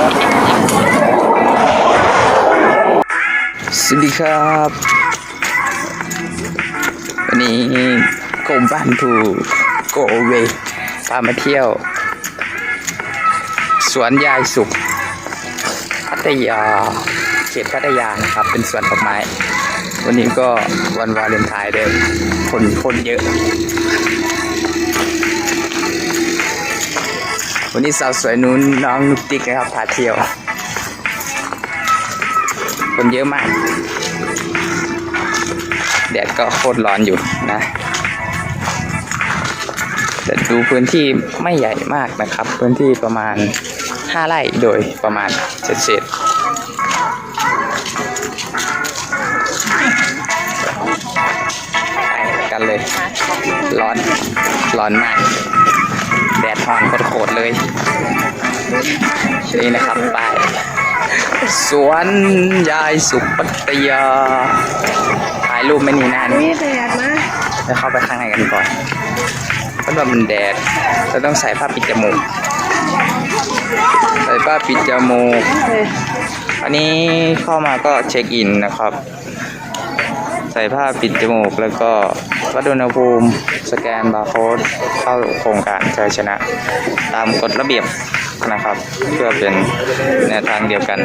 สวัสดีครับวันนี้โกมบ้านทูโกเวพามาเที่ยว สวนยายสุขพัทยาเขตพัทยานะครับ เป็นสวนดอกไม้ วันนี้ก็วันวาเลนไทน์เด้อคนคนเยอะ วันนี้สาวสวยนู้นน้องนุกติ๊กนะครับพาเที่ยว คนเยอะมาก แดดก็โคตรร้อนอยู่นะ แต่ดูพื้นที่ไม่ใหญ่มากนะครับ พื้นที่ประมาณ 5 ไร่โดยประมาณเศษๆไปกันเลย ร้อน ร้อนมาก แดดอ่อนโคตรเลย นี่นะครับไป สวนยายสุปัตยาถ่ายรูปไม่นีหน้านนี่แดดนะจะเข้าไปข้างในกันก่อนเพราะว่ามันแดดเราต้องใส่ผ้าปิดจมูก ใส่ผ้าปิดจมูก อันนี้เข้ามาก็เช็คอินนะครับ ใส่ผ้าปิดจมูกแล้วก็ วัดอุณหภูมิ สแกนบาร์โค้ดเข้าโครงการชัยชนะ ตามกฎระเบียบนะครับ เพื่อเป็นแนวทางเดียวกัน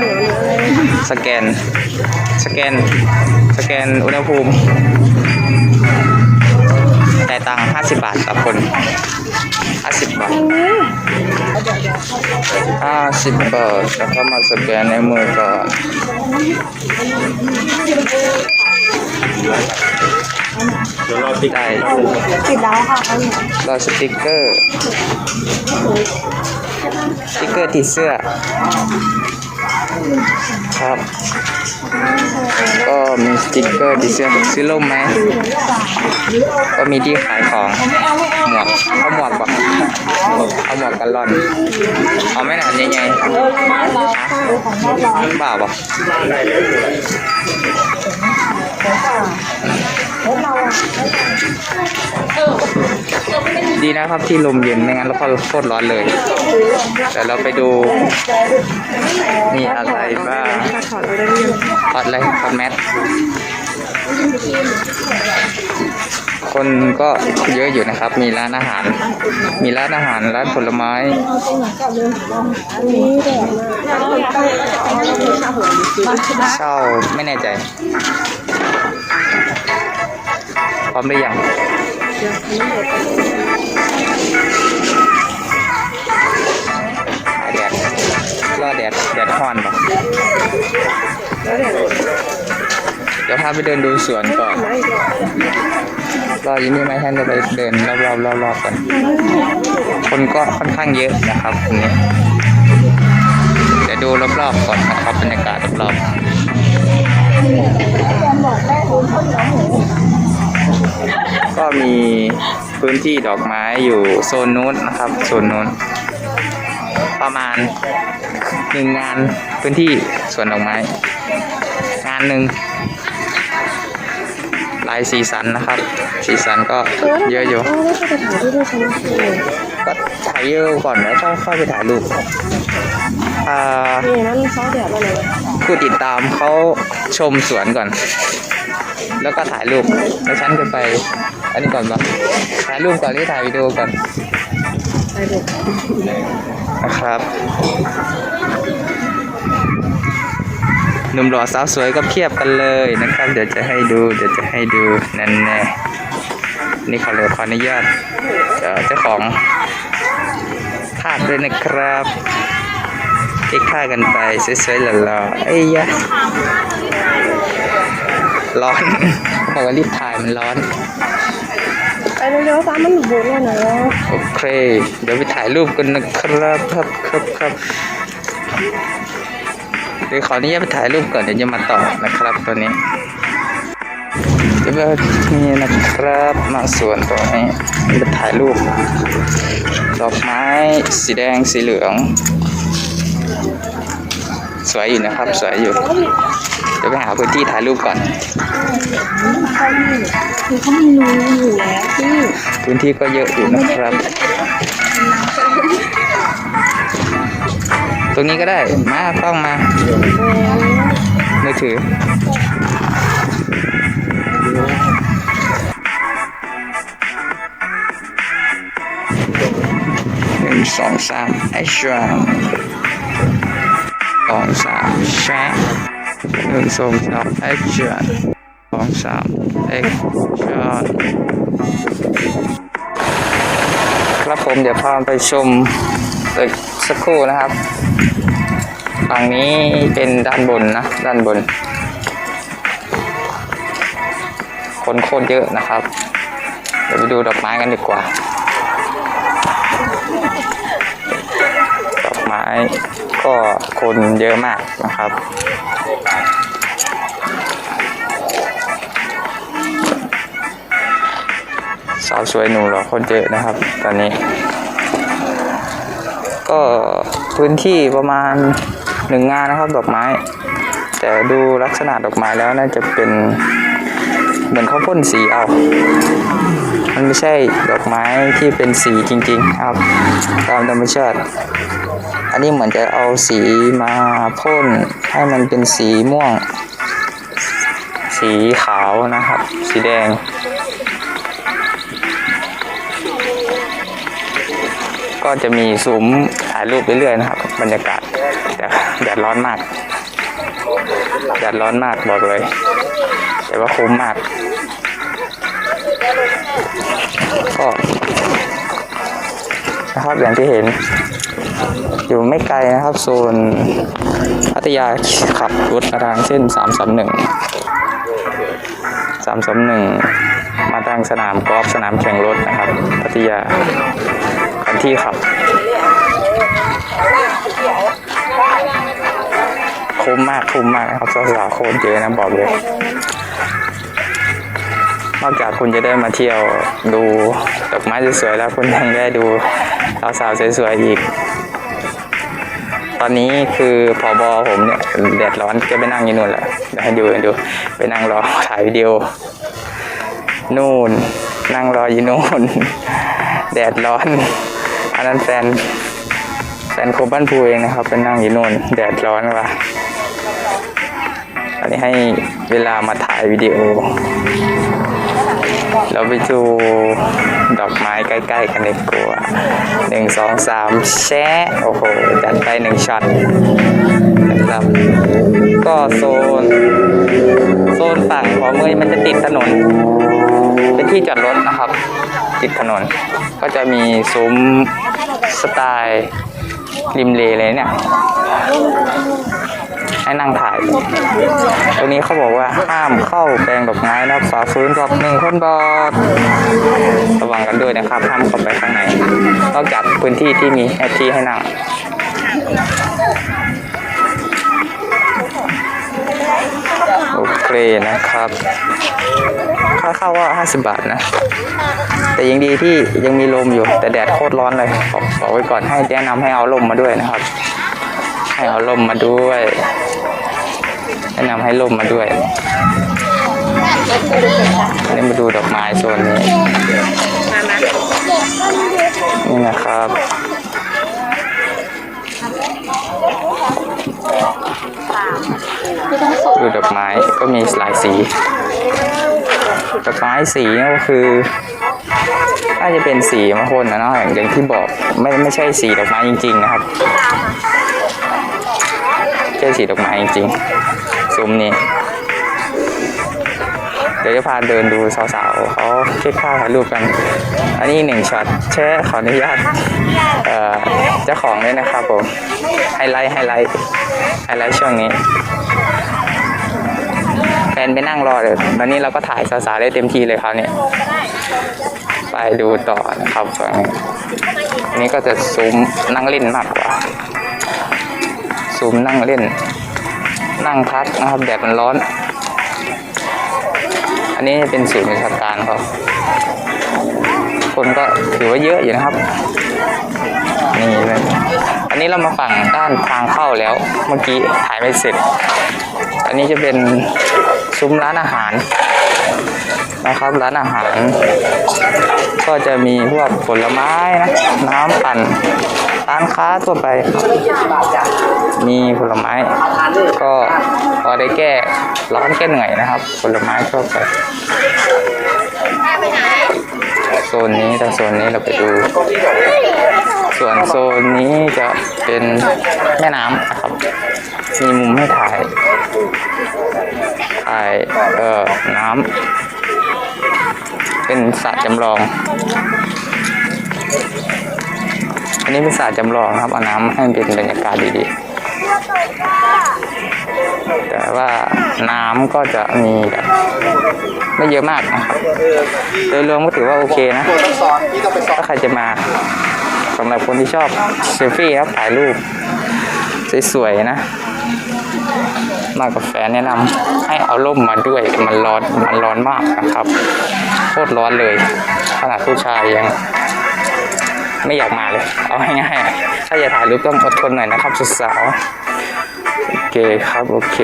สแกน สแกน สแกนอุณหภูมิจ่ตังค์50 บาทต่อคน 50 บาท 50 บาทแล้วก็มาสแกนในมือก่อน เดี๋ยวรอติ๊กได้ติดแล้วค่ะเขาเนี่ยรอสติกเกอร์สติกเกอร์ติดเสื้อ ครับ ก็มีสติกเกอร์ติดเสื้อซื้อร่มไหมก็มีที่ขายของหมวกเอาหมวกก่อนเอาหมวกกันร้อน เอาไม่หนานยังไงบ้าปะ ดีนะครับที่ลมเย็นไม่งั้นเราก็โคตรร้อนเลย แต่เราไปดูมีอะไรบ้างถอดเราไรือยังฮอตเลยฮอตแมทคนก็เยอะอยู่นะครับ มีร้านอาหาร มีร้านอาหาร ร้านผลไม้ เช่าไม่แน่ใจ ร้อมหรือยังแดดรอแดดแดดฮ้อนป่ะเดี๋ยวพาไปเดินดูสวนก่อนรออยู่นี่ไหมท่านจะไปเดินรอบๆรอบๆกันคนก็ค่อนข้างเยอะนะครับตรงนี้เดี๋ยวดูรอบๆก่อนนะครับบรรยากาศรอบๆ ก็มีพื้นที่ดอกไม้อยู่โซนนู้นนะครับโซนนู้น ประมาณหนึ่งงานพื้นที่สวนดอกไม้ งานหนึ่งลายสีสันนะครับ สีสันก็เยอะอยู่เออแล้วจะถ่ายรูปด้วยฉันเลยก็ถ่ายเยอะก่อนแล้วก็ค่อยไปถ่ายรูปอ่านี่นั่นเขาแดดมาเลยผู้ติดตามเขาชมสวนก่อน แล้วก็ถ่ายรูปแล้วฉันจะไป อันนี้ก่อนปะถ่ายรูปก่อนหรือถ่ายวิดีโอก่อนไปเด็ดนะครับหนุ่มหล่อสาวสวยก็เพียบกันเลยนะครับ เดี๋ยวจะให้ดู เดี๋ยวจะให้ดูนั่นแน่นี่ขอเลยขออนุญาตเจ้าของภาพด้วยนะครับเที่ค่ากันไปสวยๆหล่อๆเอ้ยยะ ร้อนบอกว่ารีบถ่ายมันร้อน ไปเร็วๆฟ้ามันโบกแล้วนะโอเค เดี๋ยวไปถ่ายรูปกันนะครับครับครับครับเดี๋ยวขออนุญาตไปถ่ายรูปก่อนเดี๋ยวจะมาต่อนะครับตอนนี้เดี๋ยวแบบนี่นะครับมาสวนตรงนี้ไปถ่ายรูป ดอกไม้สีแดงสีเหลือง สวยอยู่นะครับ สวยอยู่เดี๋ยวไปหาพื้นที่ถ่ายรูปก่อน คือเขามีรูอยู่แล้วที่พื้นที่ก็เยอะอยู่นะครับ ตรงนี้ก็ได้ มากล้องมามือถือหนึ่งสองสามแอคชั่นสองสามแชะ หนึ่งสองสามแอคชั่นสองสามแอคชั่นครับผมเดี๋ยวพาไปชมตึกสักครู่นะครับ ฝั่งนี้เป็นด้านบนนะ ด้านบน คนโคตรเยอะนะครับ เดี๋ยวไปดูดอกไม้กันดีกว่า ดอกไม้ ก็คนเยอะมากนะครับ สาวสวยหนูหรอคนเยอะนะครับ ตอนนี้ ก็พื้นที่ประมาณหนึ่งงานนะครับดอกไม้ แต่ดูลักษณะดอกไม้แล้วน่าจะเป็นเหมือนเขาพ่นสีเอา มันไม่ใช่ดอกไม้ที่เป็นสีจริงๆครับ ตามธรรมชาติ อันนี้เหมือนจะเอาสีมาพ่นให้มันเป็นสีม่วง สีขาวนะครับ สีแดง ก็จะมีซุ้มถ่ายรูปเรื่อยๆนะครับ บรรยากาศแต่แดดร้อนมากแดดร้อนมากบอกเลย แต่ว่าคุ้มมากก็ นะครับอย่างที่เห็น อยู่ไม่ไกลนะครับ โซนพัทยาขับรถมาทางเส้น 331 331 มาทางสนามกอล์ฟสนามแข่งรถนะครับ พัทยาคันที่ขับ คุ้มมากคุ้มมากนะครับสาวๆโคตรเยอะนะบอกเลย นอกจากคุณจะได้มาเที่ยวดูดอกไม้สวยๆแล้วคุณยังได้ดูสาวๆสวยๆอีก ตอนนี้คือพอบอผมเนี่ยแดดร้อนแกไปนั่งอยู่นู่นแหละให้ดูให้ดู ไปนั่งรอถ่ายวิดีโอนู่น นั่งรออยู่นู่น แดดร้อนอันนั้นแฟนแฟนโคบ้านพูเองนะครับไปนั่งอยู่นู่น แดดร้อนว่ะอันนี้ให้เวลามาถ่ายวิดีโอ เราไปดูดอกไม้ใกล้ๆกันดีกว่าหนึ่งสองสามแชะโอ้โหจัดไปหนึ่งช็อตนะครับ ก็โซน โซนฝั่งของเมยมันจะติดถนน เป็นที่จอดรถนะครับ ติดถนน ก็จะมีซุ้มสไตล์ริมเลเลยเนี่ย ให้นั่งถ่าย ตรงนี้เขาบอกว่าห้ามเข้าแปลงดอกไม้นะฝ่าฟื้นปรับหนึ่งคนบอดระวังกันด้วยนะครับห้ามเข้าไปข้างในนอกจากพื้นที่ที่มีแอที่ให้นั่งโอเคนะครับ ค่าเข้าว่า 50 บาทนะ แต่ยังดีที่ยังมีลมอยู่แต่แดดโคตรร้อนเลยบอกบอกไว้ก่อนให้แนะนำให้เอาลมมาด้วยนะครับ ให้เอาลมมาด้วยแนะนำให้ลมมาด้วยนนี้มาดูดอกไม้โซนนี้นี่นะครับดูดอกไม้ก็มีหลายสี ดอกไม้สีก็คือน่าจะเป็นสีมะพ่นนะเนาะอย่างที่บอกไม่ไม่ใช่สีดอกไม้จริง ๆ นะครับ ช่สีดอกไม้จริงๆซุ้มนี้ เดี๋ยวจะพาเดินดูสาวๆเขาเค้กข้าวถ่ายรูปกัน อันนี้หนึ่งช็อตแช่ขออนุญาตเจ้าของด้วยนะครับผมไฮไลท์ไฮไลท์ไฮไลท์ช่วงนี้แฟนไปนั่งรอเลยตอนนี้เราก็ถ่ายสาวๆได้เต็มที่เลยครับเนี่ยไปดูต่อนะครับฝั่งนี้อันนี้ก็จะซูมนั่งเล่นมากกว่า มนั่งเล่น นั่งพักนะครับแดดมันร้อน อันนี้เป็นศูนย์ราชการครับ คนก็ถือว่าเยอะอยู่นะครับ นี่เลยอันนี้เรามาฝั่งด้านทางเข้าแล้ว เมื่อกี้ถ่ายไม่เสร็จ อันนี้จะเป็นซุ้มร้านอาหารนะครับร้านอาหาร ก็จะมีพวกผลไม้นะน้ำปั่นร้านค้าทั่วไปครับ มีผลไม้ ก็พอได้แก้ร้อนแก้เหนื่อยนะครับ ผลไม้ทั่วไปโซนนี้แต่โซนนี้เราไปดู ส่วนโซนนี้จะเป็นแม่น้ำนะครับ มีมุมให้ถ่าย ถ่ายเอ่อน้ำเป็นสระจำลองอันนี้เป็นสระจำลองครับเอาน้ำให้เป็นบรรยากาศดีๆ แต่ว่าน้ำก็จะมีแบบไม่เยอะมากนะครับโดยรวมก็ถือว่าโอเคนะ ถ้าใครจะมาสำหรับคนที่ชอบเซลฟี่ครับถ่ายรูป สวยๆนะ มากับแฟนแนะนำให้เอาร่มมาด้วยมันร้อนมันร้อนมากนะครับ โคตรร้อนเลย ขนาดผู้ชายยัง ไม่อยากมาเลย เอาง่ายๆถ้าจะถ่ายรูปต้องอดทนหน่อยนะครับสุดสาวโอเคครับ โอเค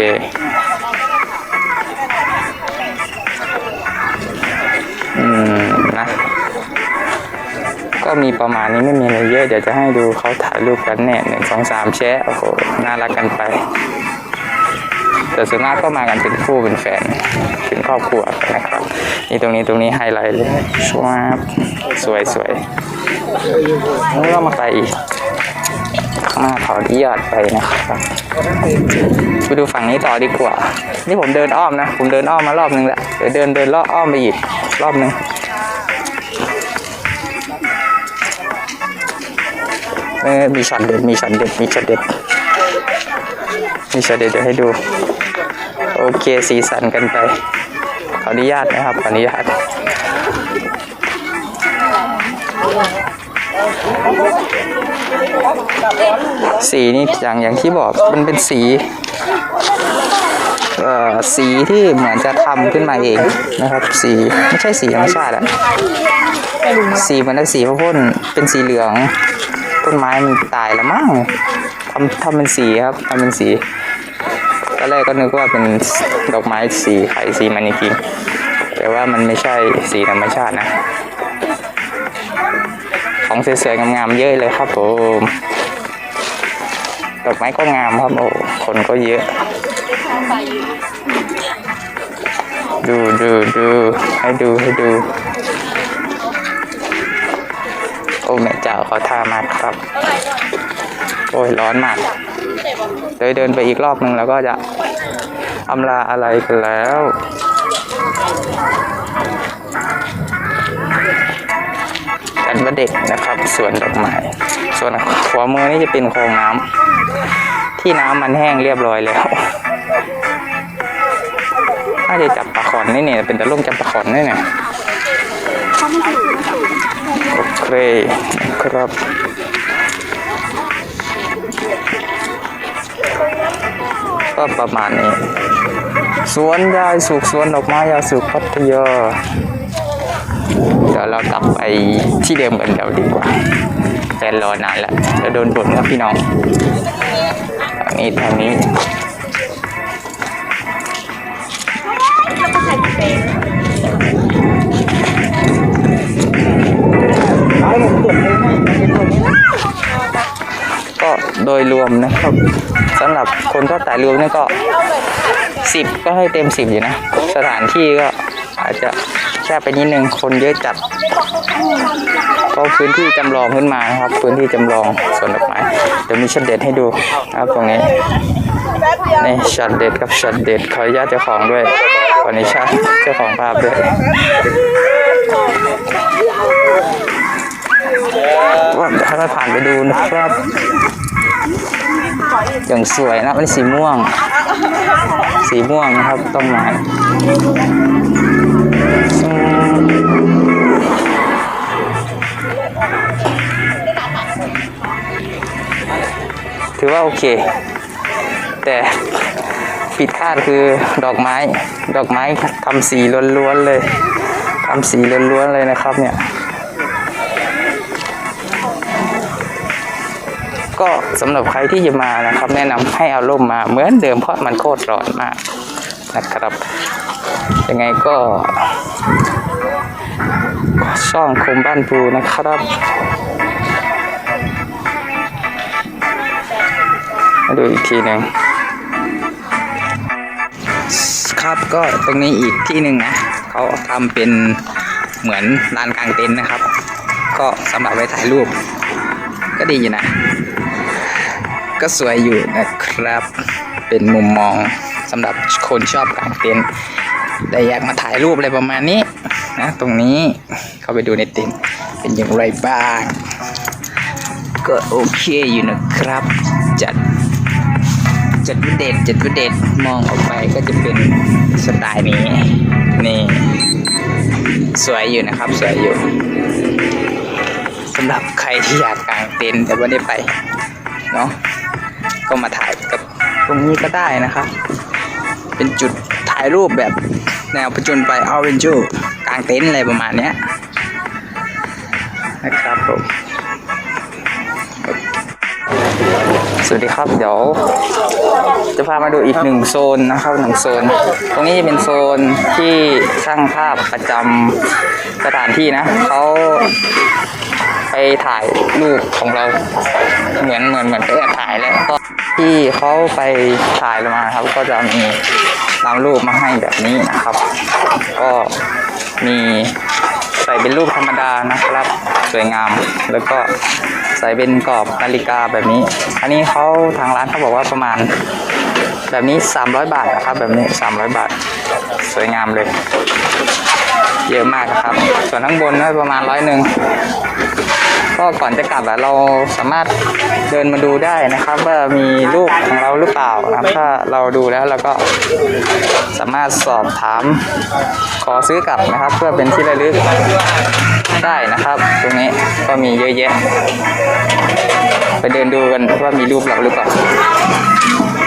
อืมนะก็มีประมาณนี้ไม่มีอะไรเยอะ เดี๋ยวจะให้ดูเขาถ่ายรูปกันเนี่ยหนึ่งสองสามแชะโอ้โหน่ารักกันไปแต่ส่วนมากก็มากันเป็นคู่เป็นแฟนเป็นครอบครัวนะครับนี่ตรงนี้ตรงนี้ไฮไลท์เลยชวบ สวยสวยแล้วก็มาไปอีกข้างหน้าขอที่ยอดไปนะครับไปดูฝั่งนี้ต่อดีกว่า นี่ผมเดินอ้อมนะ ผมเดินอ้อมมารอบนึงแล้วเดี๋ยวเดินเดินรอบอ้อมไปอีกรอบนึงเออมีช็อตเด็ด มีช็อตเด็ด มีช็อตเด็ด มีช็อตเด็ดเดี๋ยวให้ดู โอเค สีสันกันไป ขออนุญาตนะครับ ขออนุญาต สีนี่อย่างอย่างที่บอกมันเป็นสีเอ่อสีที่เหมือนจะทำขึ้นมาเองนะครับ สีไม่ใช่สีธรรมชาติอะสีมันได้สีพะพ่นเป็นสีเหลืองต้นไม้มันตายแล้วมั้งทำทำเป็นสีครับทำเป็นสีตอนแรกก็นึกว่าเป็นดอกไม้สีไข่สีมันจริงแต่ว่ามันไม่ใช่สีธรรมชาตินะ ของสวยๆงามๆเยอะเลยครับผมดอกไม้ก็งามครับโอ้คนก็เยอะ ดูดูดูให้ดูให้ดู โอ้แม่เจ้าเขาท่ามากครับ โอ้ยร้อนมากเดินเดินไปอีกรอบหนึ่งแล้วก็จะอำลาอะไรกันแล้ว กันว่าเด็กนะครับสวนดอกไม้ส่วนขวามือนี่จะเป็นคลองน้ำที่น้ำมันแห้งเรียบร้อยแล้วน่าจะจับปลาขอนนี่เนี่ยเป็นตะลุ่มจับปลาขอนนี่เนี่ยโอเคครับก็ประมาณนี้ สวนยายสุขสวนดอกไม้ยายสุขพัทยา เดี๋ยวเรากลับไปที่เดิมกันเดี๋ยวดีกว่าแต่รอนานแล้วจะโดนบ่นครับพี่น้องนี้ทางนี้ก็โดยรวมนะครับสำหรับคนก็ถ่ายรวมนี่ก็สิบก็ให้เต็มสิบอยู่นะ สถานที่ก็อาจจะ บไปนิดนึงคนเยอะจัดก็พื้นที่จำลองขึ้นมานะครับ พื้นที่จำลองสวนดอกไม้เดี๋ยวมีช็อตเด็ดให้ดูครับตรงนี้นี่ช็อตเด็ดกับช็อตเด็ดขออนุญาตเจ้าของด้วยขออนุญาตเจ้าของภาพด้วยว่าถ้าเราผ่านไปดูนะครับอย่างสวยนะมันสีม่วง สีม่วงนะครับต้นไม้ ถือว่าโอเค แต่ผิดคาดคือดอกไม้ ดอกไม้ทำสีล้วนๆเลยทำสีล้วนๆเลยนะครับเนี่ย ก็สำหรับใครที่จะมานะครับ แนะนำให้เอาร่มมาเหมือนเดิมเพราะมันโคตรร้อนมากนะครับ ยังไงก็ช่องคมบ้านปูนะครับโอให้ดูอีกทีหนึ่งครับก็ตรงนี้อีกที่หนึ่งนะเขาทำเป็นเหมือนลานกลางเต็นท์นะครับ ก็สำหรับไว้ถ่ายรูป ก็ดีอยู่นะ ก็สวยอยู่นะครับ เป็นมุมมองสำหรับคนชอบกางเต็นท์ แต่อยากมาถ่ายรูปอะไรประมาณนี้นะตรงนี้เข้าไปดูในเต็นท์เป็นอย่างไรบ้าง ก็โอเคอยู่นะครับ จัดจัดวิเดตจัดวิเดตมองออกไปก็จะเป็นสไตล์นี้นี่สวยอยู่นะครับสวยอยู่สำหรับใครที่อยากกางเต็นท์แต่ว่าได้ไปเนาะก็มาถ่ายกับตรงนี้ก็ได้นะครับ เป็นจุดถ่ายรูปแบบ แนวประจนไปออเรนจูกลางเต็นท์อะไรประมาณเนี้ยนะครับผมสวัสดีครับ เดี๋ยว จะพามาดูอีกหนึ่งโซนนะครับหนึ่งโซน ตรงนี้จะเป็นโซนที่ช่างภาพประจำสถานที่นะเขา ไปถ่ายรูปของเราเหมือนเหมือนเหมือนไปแอบถ่ายแล้วก็ที่เขาไปถ่ายเรามาครับ ก็จะมีนำรูปมาให้แบบนี้นะครับ ก็มีใส่เป็นรูปธรรมดานะครับ สวยงามแล้วก็ใส่เป็นกรอบนาฬิกาแบบนี้ อันนี้เขาทางร้านเขาบอกว่าประมาณ แบบนี้ 300 บาทนะครับ แบบนี้ 300 บาท สวยงามเลย เยอะมากนะครับ ส่วนข้างบนก็ประมาณร้อยหนึ่ง ก็ก่อนจะกลับอะเราสามารถเดินมาดูได้นะครับ ว่ามีรูปของเราหรือเปล่านะครับถ้าเราดูแล้วเราก็สามารถสอบถาม ขอซื้อกลับนะครับ เพื่อเป็นที่ระลึกได้นะครับ ตรงนี้ก็มีเยอะแยะ ไปเดินดูกันว่ามีรูปเราหรือเปล่า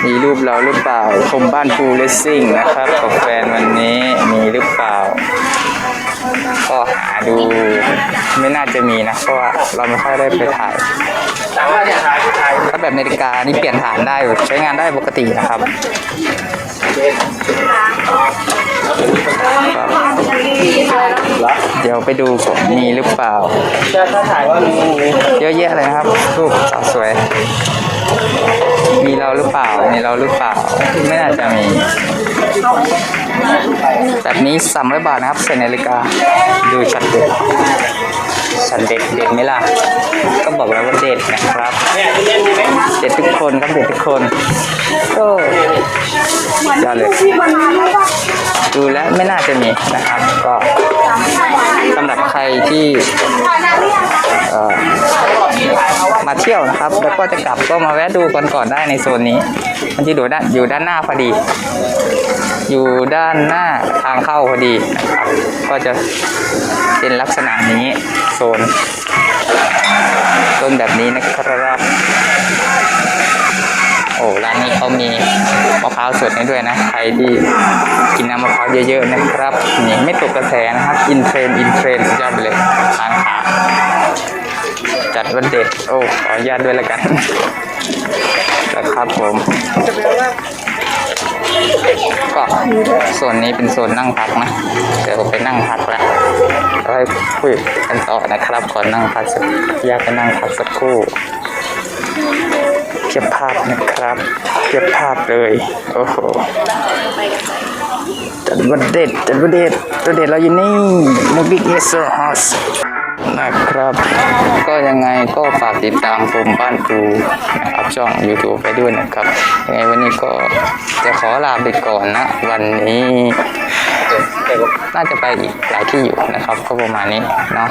มีรูปเราหรือเปล่าชมบ้านฟูเลสซิ่งนะครับกับแฟนวันนี้ หาดูไม่น่าจะมีนะเพราะว่าเราไม่ค่อยได้ไปถ่ายถ้าแบบนาฬิกานี่เปลี่ยนฐานได้ใช้งานได้ปกตินะครับเดี๋ยวไปดูก่อนมีหรือเปล่าถ้าถ่ายว่ามีเยอะแยะเลยครับรูปสาวสวย มีเราหรือเปล่ามีเราหรือเปล่า ไม่น่าจะมี แบบนี้สามร้อยบาทนะครับใส่นาฬิกา ดูชัดเด็ดชัดเด็ดเด็ดไหมล่ะ ก็บอกแล้วว่าเด็ดนะครับ เด็ดทุกคนครับเด็ดทุกคนโอ้ยอดเลยดูแล้วไม่น่าจะมีนะครับ ก็สำหรับใครที่เอ่อ มาเที่ยวนะครับ แล้วก็จะกลับก็มาแวะดูก่อนก่อนได้ในโซนนี้ มันจะอยู่ด้านอยู่ด้านหน้าพอดี อยู่ด้านหน้าทางเข้าพอดีนะครับก็จะเป็นลักษณะนี้โซนโซนแบบนี้นะครับโอ้ร้านนี้เขามีมะพร้าวสดให้ด้วยนะใครที่กินน้ำมะพร้าวเยอะๆนะครับนี่ไม่ตกกระแสนะครับ อินเทรนอินเทรนสุดยอดไปเลยร้านค้า จัดวันเด็ดโอ้ขออนุญาตด้วยล้วกันนะครับผมก็โซนนี้เป็นโซนนั่งพักนะเดี๋ยวผมไปนั่งพักแล้วแล้วให้คุยกันต่อนะครับขอนนั่งพักสักอยากไปนั่งพักสักครู่เก็บภาพนะครับเก็บภาพเลยโอ้โหจัดวันเด็ดจัดวันเด็ดวันเด็ดเราอยู่นี่มูบิกเอสเฮาส์ นะครับ ก็ยังไงก็ฝากติดตามผมบ้านปูนะครับช่อง YouTube ไปด้วยนะครับยังไงวันนี้ก็จะขอลาไปก่อนนะ วันนี้ น่าจะไปอีกหลายที่อยู่นะครับ ก็ประมาณนี้เนาะ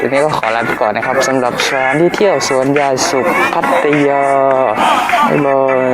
ทีนี้ก็ขอลาไปก่อนนะครับสำหรับสถานที่เที่ยวสวนยายสุขพัทยาบ๊ายบาย